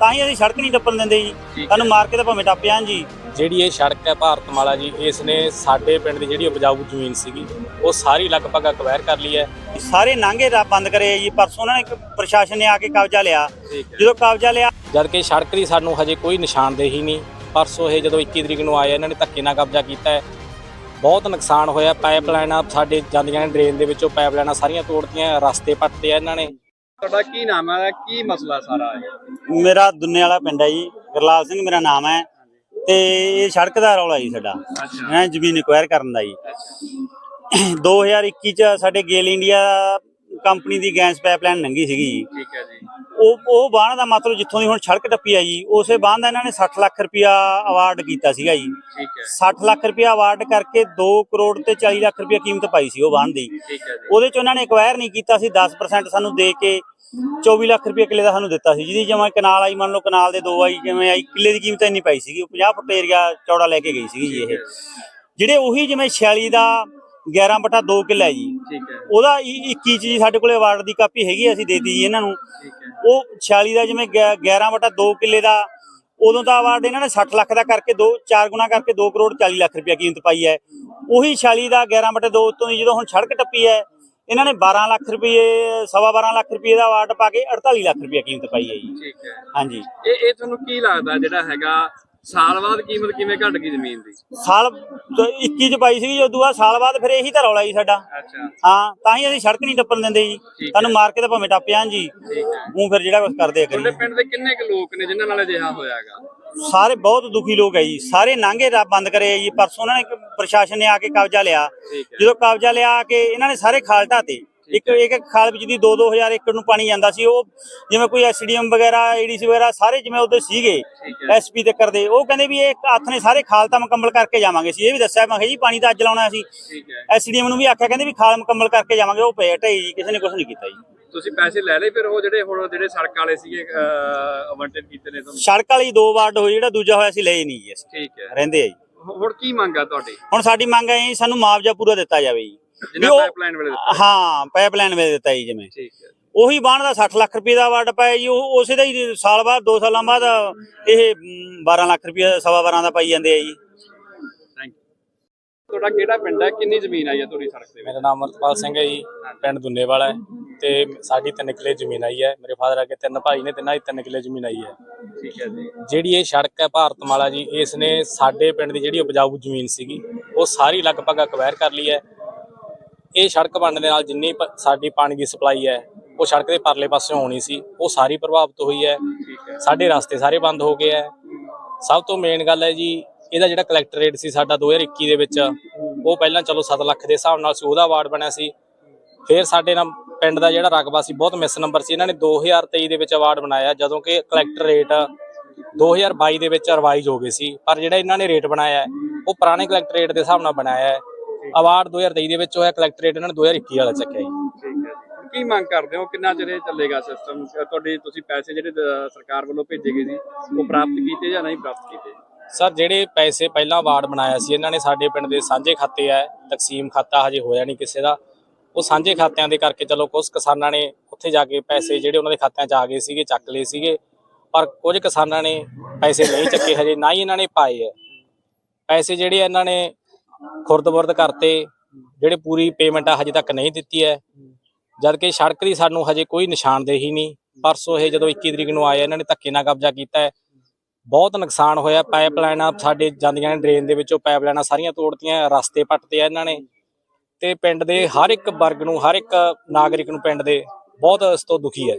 ਤਾਂ ਹੀ ਅਸੀਂ ਸੜਕ ਨਹੀਂ ਟੱਪਣ ਦਿੰਦੇ ਜੀ। ਸਾਨੂੰ ਮਾਰ ਕੇ ਤਾਂ ਭਾਵੇਂ ਟੱਪ ਜਾਣ ਜੀ। ਜਿਹੜੀ ਇਹ ਸੜਕ ਹੈ ਭਾਰਤਮਾਲਾ ਜੀ ਇਸ ਨੇ ਸਾਡੇ ਪਿੰਡ ਦੀ ਜਿਹੜੀ ਉਪਜਾਊ ਜ਼ਮੀਨ ਸੀਗੀ ਉਹ ਸਾਰੀ ਲਗਭਗ ਅਕਵਾਇਰ ਕਰ ਲਈ ਹੈ। ਸਾਰੇ ਨਾਂਗੇ ਦਾ ਬੰਦ ਕਰੇ ਜੀ ਪਰਸੋਂ ਉਹਨਾਂ ਨੇ ਇੱਕ ਪ੍ਰਸ਼ਾਸਨ ਨੇ ਆ ਕੇ ਕਬਜ਼ਾ ਲਿਆ। ਜਦੋਂ ਕਬਜ਼ਾ ਲਿਆ ਜਦ ਕਿ ਸੜਕ ਦੀ ਸਾਨੂੰ ਹਜੇ ਕੋਈ ਨਿਸ਼ਾਨਦੇਹੀ ਨਹੀਂ ਪਰਸੋਂ ਇਹ ਜਦੋਂ 21 ਤਰੀਕ ਨੂੰ ਆਏ ਇਹਨਾਂ ਨੇ ਧੱਕੇ ਨਾਲ ਕਬਜ਼ਾ ਕੀਤਾ ਹੈ। ਬਹੁਤ ਨੁਕਸਾਨ ਹੋਇਆ ਪਾਈਪਲਾਈਨਾਂ ਸਾਡੇ ਜਾਂਦੀਆਂ ਨੇ ਡਰੇਨ ਦੇ ਵਿੱਚੋਂ ਪਾਈਪਲਾਈਨਾਂ ਸਾਰੀਆਂ ਤੋੜਤੀਆਂ ਰਸਤੇ ਪੱਟਦੇ ਆ ਇਹਨਾਂ ਨੇ। ਤੁਹਾਡਾ ਕੀ ਨਾਮ ਹੈ? ਕੀ ਮਸਲਾ ਸਾਰਾ ਹੈ ਮੇਰਾ ਦੁੰਨੇ ਵਾਲਾ ਪਿੰਡ ਹੈ ਜੀ ਗੁਰਲਾਲ ਸਿੰਘ ਮੇਰਾ ਨਾਮ ਹੈ। ਤੇ ਇਹ ਸੜਕ ਦਾ ਰੌਲਾ ਜੀ ਸਾਡਾ। ਮੈਂ ਜ਼ਮੀਨ ਐਕਵਾਇਰ ਕਰਨ ਦਾ ਜੀ। ਅੱਛਾ। 2021 ਚ ਸਾਡੇ ਗੇਲ ਇੰਡੀਆ ਕੰਪਨੀ ਦੀ ਗੈਸ ਪਾਈਪਲਾਈਨ ਲੰਗੀ ਸੀਗੀ ਜੀ। ਠੀਕ ਹੈ ਜੀ। ਉਹ ਉਹ ਬਾਣ ਦਾ ਮਤਲਬ ਜਿੱਥੋਂ ਦੀ ਹੁਣ ਸੜਕ ਟੱਪੀ ਆ ਜੀ ਉਸੇ ਬਾਣ ਦਾ ਇਹਨਾਂ ਨੇ 60 ਲੱਖ ਰੁਪਇਆ ਅਵਾਰਡ ਕੀਤਾ ਸੀਗਾ ਜੀ। ਠੀਕ ਹੈ। 60 ਲੱਖ ਰੁਪਇਆ ਅਵਾਰਡ ਕਰਕੇ 2 ਕਰੋੜ ਤੇ 40 ਲੱਖ ਰੁਪਇਆ ਕੀਮਤ ਪਾਈ ਸੀ ਉਹ ਬਾਣ ਦੀ। ਠੀਕ ਹੈ ਜੀ। ਉਹਦੇ ਚ ਉਹਨਾਂ ਨੇ ਐਕਵਾਇਰ ਨਹੀਂ ਕੀਤਾ ਸੀ 10% ਸਾਨੂੰ ਦੇ ਕੇ 24 ਲੱਖ ਰੁਪਏ ਕਿੱਲੇ ਦਾ ਸਾਨੂੰ ਦਿੱਤਾ ਸੀ ਜਿਹਦੀ ਜਿਵੇਂ ਕਨਾਲ ਆਈ ਮੰਨ ਲਓ ਕਨਾਲ ਦੇ ਦੋ ਆਈ ਜਿਵੇਂ ਆਈ ਕਿੱਲੇ ਦੀ ਕੀਮਤ ਇੰਨੀ ਪਾਈ ਸੀਗੀ ਉਹ 50 ਫੁੱਟ ਏਰੀਆ ਚੌੜਾ ਲੈ ਕੇ ਗਈ ਸੀਗੀ ਜੀ ਇਹ। ਜਿਹੜੇ ਉਹੀ ਜਿਵੇਂ 46 ਦਾ 11 ਬਟਾ 2 ਕਿੱਲਾ ਜੀ ਠੀਕ ਹੈ। ਉਹਦਾ 21 ਚ ਜੀ ਸਾਡੇ ਕੋਲੇ ਅਵਾਰਡ ਦੀ ਕਾਪੀ ਹੈਗੀ ਅਸੀਂ ਦੇਤੀ ਜੀ ਇਹਨਾਂ ਨੂੰ। ਠੀਕ ਹੈ। ਉਹ 46 ਦਾ ਜਿਵੇਂ ਗਿਆ- 11 ਬਟਾ 2 ਕਿੱਲੇ ਦਾ ਉਦੋਂ ਦਾ ਅਵਾਰਡ ਇਹਨਾਂ ਨੇ 60 ਲੱਖ ਦਾ ਕਰਕੇ ਦੋ ਚਾਰ ਗੁਣਾ ਕਰਕੇ 2 ਕਰੋੜ 40 ਲੱਖ ਰੁਪਏ ਕੀਮਤ ਪਾਈ ਹੈ। ਉਹੀ 46 ਦਾ 11 ਬਟਾ 2 ਤੋਂ ਜਦੋਂ ਹੁਣ ਸੜਕ ਟੱਪੀ ਹੈ ਇਹਨਾਂ ਨੇ 12 ਲੱਖ ਰੁਪਏ ਸਵਾ 12 ਲੱਖ ਰੁਪਏ ਦਾ ਅਵਾਰਡ ਪਾ ਕੇ 48 ਲੱਖ ਰੁਪਏ ਕੀਮਤ ਪਾਈ ਹੈ ਜੀ। ਠੀਕ ਹੈ। ਹਾਂਜੀ। ਇਹ ਇਹ ਤੁਹਾਨੂੰ ਕੀ ਲੱਗਦਾ ਜਿਹੜਾ ਹੈਗਾ ਸਾਲ ਬਾਅਦ ਕੀਮਤ ਕਿਵੇਂ ਘਟ ਗਈ ਜ਼ਮੀਨ ਦੀ? ਸਾਲ 21 ਚ ਪਾਈ ਸੀ ਉਦੋਂ ਬਾਅਦ ਸਾਲ ਬਾਅਦ ਫਿਰ ਇਹੀ ਤਾਂ ਰੌਲਾ ਜੀ ਸਾਡਾ। ਅੱਛਾ। ਹਾਂ ਤਾਂ ਹੀ ਅਸੀਂ ਸੜਕ ਨਹੀਂ ਟੱਪਣ ਦਿੰਦੇ ਜੀ। ਸਾਨੂੰ ਮਾਰ ਕੇ ਤਾਂ ਭਾਵੇਂ ਟੱਪ ਜਾਣ ਜੀ। ਠੀਕ ਹੈ। ਉਹ ਫਿਰ ਜਿਹੜਾ ਕੁਝ ਕਰਦੇ ਆ ਤੁਹਾਡੇ ਕਰੀਏ। ਪਿੰਡ ਦੇ ਕਿੰਨੇ ਕੁ ਲੋਕ ਨੇ ਜਿਨ੍ਹਾਂ ਨਾਲ ਅਜਿਹਾ ਹੋਇਆਗਾ ਸਾਰੇ ਬਹੁਤ ਦੁਖੀ ਲੋਕ ਹੈ ਜੀ। ਸਾਰੇ ਨਾਂਗੇ ਦਾ ਬੰਦ ਕਰੇ ਜੀ। ਪਰਸੋਂ ਉਹਨਾਂ ਨੇ ਪ੍ਰਸ਼ਾਸਨ ਨੇ ਆ ਕੇ ਕਬਜ਼ਾ ਲਿਆ। ਜਦੋਂ ਕਬਜ਼ਾ ਲਿਆ ਕੇ ਇਹਨਾਂ ਨੇ ਸਾਰੇ ਖਾਲ ਢਾਤੇ। ਇੱਕ ਇੱਕ ਖਾਲ ਵਿੱਚ ਦੀ 2-2000 ਏਕੜ ਨੂੰ ਪਾਣੀ ਜਾਂਦਾ ਸੀ। ਉਹ ਜਿਵੇਂ ਕੋਈ ਐਸਡੀਐਮ ਵਗੈਰਾ ਏਡੀਸੀ ਵਗੈਰਾ ਸਾਰੇ ਜਿਵੇਂ ਉਹਦੇ ਸੀਗੇ ਐਸਪੀ ਤੇ ਕਰਦੇ ਉਹ ਕਹਿੰਦੇ ਵੀ ਇਹ ਹੱਥ ਨੇ ਸਾਰੇ ਖਾਲ ਤਾਂ ਮੁਕੰਮਲ ਕਰਕੇ ਜਾਵਾਂਗੇ ਸੀ ਇਹ ਵੀ ਦੱਸਿਆ ਮੈਂ ਜੀ ਪਾਣੀ ਤਾਂ ਅੱਜ ਲਾਉਣਾ ਸੀ ਐਸਡੀਐਮ ਨੂੰ ਵੀ ਆਖਿਆ ਕਹਿੰਦੇ ਵੀ ਖਾਲ ਮੁਕੰਮਲ ਕਰਕੇ ਜਾਵਾਂਗੇ। ਉਹ ਪਏ ਢਈ ਜੀ ਕਿਸੇ ਨੇ ਕੁਝ ਨਹੀਂ ਕੀਤਾ ਜੀ। ਤੁਸੀਂ ਪੈਸੇ ਲੈ ਲਏ ਫਿਰ ਉਹ ਜਿਹੜੇ ਹੁਣ ਜਿਹੜੇ ਸੜਕ ਵਾਲੇ ਸੀਗੇ ਅਵੰਟਡ ਕੀਤੇ ਨੇ ਤੁਹਾਨੂੰ? ਸੜਕ ਵਾਲੀ ਦੋ ਵਾਰਡ ਹੋਈ ਜਿਹੜਾ ਦੂਜਾ ਹੋਇਆ ਸੀ ਲਏ ਨਹੀਂ ਜੀ ਅਸੀਂ। ਠੀਕ ਹੈ। ਰਹਿੰਦੇ ਆ ਜੀ। ਹੁਣ ਕੀ ਮੰਗ ਆ ਤੁਹਾਡੀ? ਹੁਣ ਸਾਡੀ ਮੰਗ ਹੈ ਜੀ ਸਾਨੂੰ ਮੁਆਵਜ਼ਾ ਪੂਰਾ ਦਿੱਤਾ ਜਾਵੇ ਜੀ। ਜਿੰਨਾ ਪਾਈਪਲਾਈਨ ਵੇਲੇ ਦਿੱਤਾ। ਹਾਂ ਪਾਈਪਲਾਈਨ ਵੇਚ ਦਿੱਤਾ ਜੀ ਜਿਵੇਂ। ਠੀਕ ਹੈ। ਉਹੀ ਬਾਣ ਦਾ 60 ਲੱਖ ਰੁਪਏ ਦਾ ਅਵਾਰਡ ਪਾਇਆ ਜੀ ਉਹ ਉਸੇ ਦਾ ਹੀ ਸਾਲ ਬਾਅਦ 2 ਸਾਲਾਂ ਬਾਅਦ ਇਹ ਮ, 12 ਲੱਖ ਰੁਪਏ ਸਵਾ 12 ਦਾ ਪਾਈ ਜਾਂਦੇ ਆ ਜੀ। ਥੈਂਕ ਯੂ ਤੁਹਾਡਾ ਕਿਹੜਾ ਪਿੰਡ ਹੈ? ਕਿੰਨੀ ਜ਼ਮੀਨ ਆਈ ਹੈ ਤੁਹਾਡੀ ਸੜਕ ਦੇ ਵਿੱਚ? ਮੇਰਾ ਨਾਮ ਅਮਰਪਾਲ ਸਿੰਘ ਹੈ ਜੀ ਪਿੰਡ ਦੁੰਨੇਵਾਲਾ ਹੈ। ਤੇ ਸਾਡੀ ਤਿੰਨ ਕਿੱਲੇ ਜ਼ਮੀਨ ਆਈ ਹੈ। ਮੇਰੇ ਫਾਦਰ ਅੱਗੇ ਤਿੰਨ ਭਾਈ ਨੇ ਤਿੰਨਾਂ ਦੀ ਤਿੰਨ ਕਿੱਲੇ ਜ਼ਮੀਨ ਆਈ ਹੈ। ਠੀਕ ਹੈ ਜੀ। ਜਿਹੜੀ ਇਹ ਸੜਕ ਹੈ ਭਾਰਤਮਾਲਾ ਜੀ ਇਸ ਨੇ ਸਾਡੇ ਪਿੰਡ ਦੀ ਜਿਹੜੀ ਉਪਜਾਊ ਜ਼ਮੀਨ ਸੀਗੀ ਉਹ ਸਾਰੀ ਲਗਭਗ ਅਕਵਾਇਰ ਕਰ ਲਈ ਹੈ। ਇਹ ਸੜਕ ਬਣਨ ਦੇ ਨਾਲ ਜਿੰਨੀ ਸਾਡੀ ਪਾਣੀ ਦੀ ਸਪਲਾਈ ਹੈ ਉਹ ਸੜਕ ਦੇ ਪਰਲੇ ਪਾਸੇ ਹੋਣੀ ਸੀ ਉਹ ਸਾਰੀ ਪ੍ਰਭਾਵਿਤ ਹੋਈ ਹੈ। ਸਾਡੇ ਰਸਤੇ ਸਾਰੇ ਬੰਦ ਹੋ ਗਏ ਹੈ। ਸਭ ਤੋਂ ਮੇਨ ਗੱਲ ਹੈ ਜੀ ਇਹਦਾ ਜਿਹੜਾ ਕਲੈਕਟਰ ਰੇਟ ਸੀ ਸਾਡਾ 2021 ਦੇ ਵਿੱਚ ਉਹ ਪਹਿਲਾਂ ਚਲੋ 7 ਲੱਖ ਦੇ ਹਿਸਾਬ ਨਾਲ ਸੀ ਉਹਦਾ ਅਵਾਰਡ ਬਣਿਆ ਸੀ। ਫਿਰ ਸਾਡੇ ਨਾਲ ਪਿੰਡ ਦਾ ਜਿਹੜਾ ਰਕਬਾ ਸੀ ਬਹੁਤ ਮਿਸ ਨੰਬਰ ਸੀ। ਇਹਨਾਂ ਨੇ 2023 ਦੇ ਵਿੱਚ ਅਵਾਰਡ ਬਣਾਇਆ ਜਦੋਂ ਕਿ ਕਲੈਕਟਰ ਰੇਟ 2022 ਦੇ ਵਿੱਚ ਰਿਵਾਈਜ਼ ਹੋ ਗਏ ਸੀ। ਪਰ ਜਿਹੜਾ ਇਹਨਾਂ ਨੇ ਰੇਟ ਬਣਾਇਆ ਉਹ ਪੁਰਾਣੇ ਕਲੈਕਟਰ ਰੇਟ ਦੇ ਹਿਸਾਬ ਨਾਲ ਬਣਾਇਆ ਹੈ। ਅਵਾਰਡ 2023 ਦੇ ਵਿੱਚ ਹੋਇਆ ਕਲੈਕਟਰ ਰੇਟ ਇਹਨਾਂ ਨੇ 2021 ਵਾਲਾ ਚੱਕਿਆ ਜੀ। ਕੀ ਮੰਗ ਕਰਦੇ ਹੋ? ਕਿੰਨਾ ਚਿਰ ਇਹ ਚੱਲੇਗਾ ਸਿਸਟਮ ਤੁਹਾਡੇ ਤੁਸੀਂ ਪੈਸੇ ਜਿਹੜੇ ਸਰਕਾਰ ਵੱਲੋਂ ਭੇਜੇ ਗਏ ਸੀ ਉਹ ਪ੍ਰਾਪਤ ਕੀਤੇ ਜਾਂ ਨਹੀਂ ਪ੍ਰਾਪਤ ਕੀਤੇ? ਸਰ ਜਿਹੜੇ ਪੈਸੇ ਪਹਿਲਾਂ ਅਵਾਰਡ ਬਣਾਇਆ ਸੀ ਇਹਨਾਂ ਨੇ ਸਾਡੇ ਪਿੰਡ ਦੇ ਸਾਂਝੇ ਖਾਤੇ ਆ ਤਕਸੀਮ ਖਾਤਾ ਹਜੇ ਹੋਇਆ ਨਹੀਂ ਕਿਸੇ ਦਾ। ਉਹ ਸਾਂਝੇ ਖਾਤਿਆਂ ਦੇ ਕਰਕੇ ਚਲੋ ਕੁਝ ਕਿਸਾਨਾਂ ਨੇ ਉੱਥੇ ਜਾ ਕੇ ਪੈਸੇ ਜਿਹੜੇ ਉਹਨਾਂ ਦੇ ਖਾਤਿਆਂ 'ਚ ਆ ਗਏ ਸੀਗੇ, ਚੱਕ ਲਏ ਸੀਗੇ, ਪਰ ਕੁਝ ਕਿਸਾਨਾਂ ਨੇ ਪੈਸੇ ਨਹੀਂ ਚੱਕੇ ਹਜੇ, ਨਾ ਹੀ ਇਹਨਾਂ ਨੇ ਪਾਏ ਹੈ ਪੈਸੇ ਜਿਹੜੇ ਇਹਨਾਂ ਨੇ ਖੁਰਦ-ਬੁਰਦ ਕਰਤੇ, ਜਿਹੜੇ ਪੂਰੀ ਪੇਮੈਂਟ ਆ ਹਜੇ ਤੱਕ ਨਹੀਂ ਦਿੱਤੀ ਹੈ। ਜਦ ਕਿ ਸੜਕ ਦੀ ਸਾਨੂੰ ਹਜੇ ਕੋਈ ਨਿਸ਼ਾਨਦੇਹੀ ਨਹੀਂ, ਪਰਸੋਂ ਇਹ ਜਦੋਂ 21 ਤਰੀਕ ਨੂੰ ਆਏ ਇਹਨਾਂ ਨੇ ਧੱਕੇ ਨਾਲ ਕਬਜ਼ਾ ਕੀਤਾ ਹੈ। ਬਹੁਤ ਨੁਕਸਾਨ ਹੋਇਆ ਪਾਈਪਲਾਈਨਾਂ ਸਾਡੇ ਜਾਂਦੀਆਂ ਨੇ ਡਰੇਨ ਦੇ ਵਿੱਚੋਂ ਪਾਈਪਲਾਈਨਾਂ ਸਾਰੀਆਂ ਤੋੜਤੀਆਂ, ਰਸਤੇ ਪੱਟਦੇ ਆ ਇਹਨਾਂ ਨੇ। ਤੇ ਪਿੰਡ ਦੇ ਹਰ ਇੱਕ ਵਰਗ ਨੂੰ, ਹਰ ਇੱਕ ਨਾਗਰਿਕ ਨੂੰ ਪਿੰਡ ਦੇ ਬਹੁਤ ਇਸ ਤੋਂ ਦੁਖੀ ਹੈ।